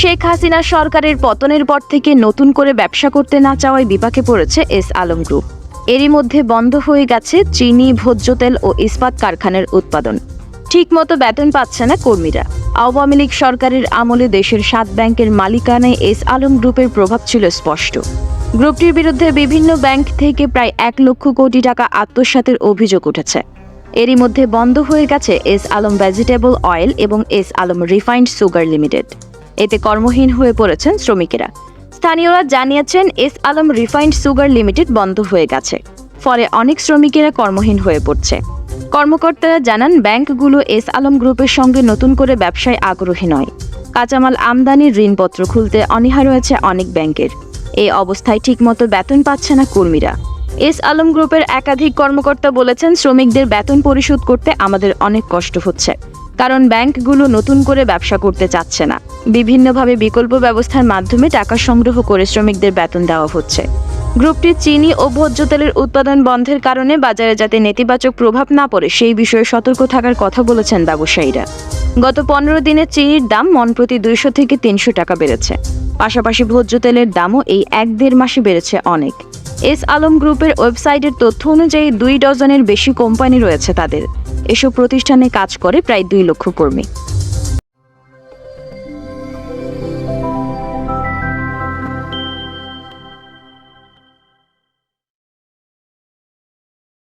শেখ হাসিনা সরকারের পতনের পর থেকে নতুন করে ব্যবসা করতে না চাওয়ায় বিপাকে পড়েছে এস আলম গ্রুপ। এরই মধ্যে বন্ধ হয়ে গেছে চিনি, ভোজ্য তেল ও ইস্পাত কারখানার উৎপাদন। ঠিকমতো বেতন পাচ্ছে না কর্মীরা। আওয়ামী লীগ সরকারের আমলে দেশের সাত ব্যাংকের মালিকানায় এস আলম গ্রুপের প্রভাব ছিল স্পষ্ট। গ্রুপটির বিরুদ্ধে বিভিন্ন ব্যাংক থেকে প্রায় এক লক্ষ কোটি টাকা আত্মসাতের অভিযোগ উঠেছে। এরই মধ্যে বন্ধ হয়ে গেছে এস আলম ভেজিটেবল অয়েল এবং S Alam refined sugar limited. এতে কর্মহীন হয়ে পড়েছেন শ্রমিকেরা। স্থানীয়রা জানিয়েছেন, S Alam refined sugar limited বন্ধ হয়ে গেছে। ফলে অনেক শ্রমিকেরা কর্মহীন হয়ে পড়ছে। কর্মকর্তারা জানান, ব্যাংকগুলো এস আলম গ্রুপের সঙ্গে নতুন করে ব্যবসায় আগ্রহী নয়। কাঁচামাল আমদানির ঋণপত্র খুলতে অনীহা রয়েছে অনেক ব্যাংকের। এই অবস্থায় ঠিকমতো বেতন পাচ্ছে না কর্মীরা। এস আলম গ্রুপের একাধিক কর্মকর্তা বলেছেন, শ্রমিকদের বেতন পরিশোধ করতে আমাদের অনেক কষ্ট হচ্ছে। কারণ ব্যাংকগুলো নতুন করে ব্যবসা করতে চাচ্ছে না। বিভিন্নভাবে বিকল্প ব্যবস্থার মাধ্যমে টাকা সংগ্রহ করে শ্রমিকদের বেতন দেওয়া হচ্ছে। গ্রুপটি চিনি ও ভোজ্য তেলের উৎপাদন বন্ধের কারণে বাজারে যাতে নেতিবাচক প্রভাব না পড়ে, সেই বিষয়ে সতর্ক থাকার কথা বলেছেন ব্যবসায়ীরা। গত পনেরো দিনে চিনির দাম মন প্রতি দুইশো থেকে তিনশো টাকা বেড়েছে। পাশাপাশি ভোজ্য তেলের দামও এই এক দেড় মাসে বেড়েছে অনেক। এস আলম গ্রুপের ওয়েবসাইটের তথ্য অনুযায়ী দুই ডজনের বেশি কোম্পানি রয়েছে তাদের। এসব প্রতিষ্ঠানে কাজ করে প্রায় দুই লক্ষ কর্মী।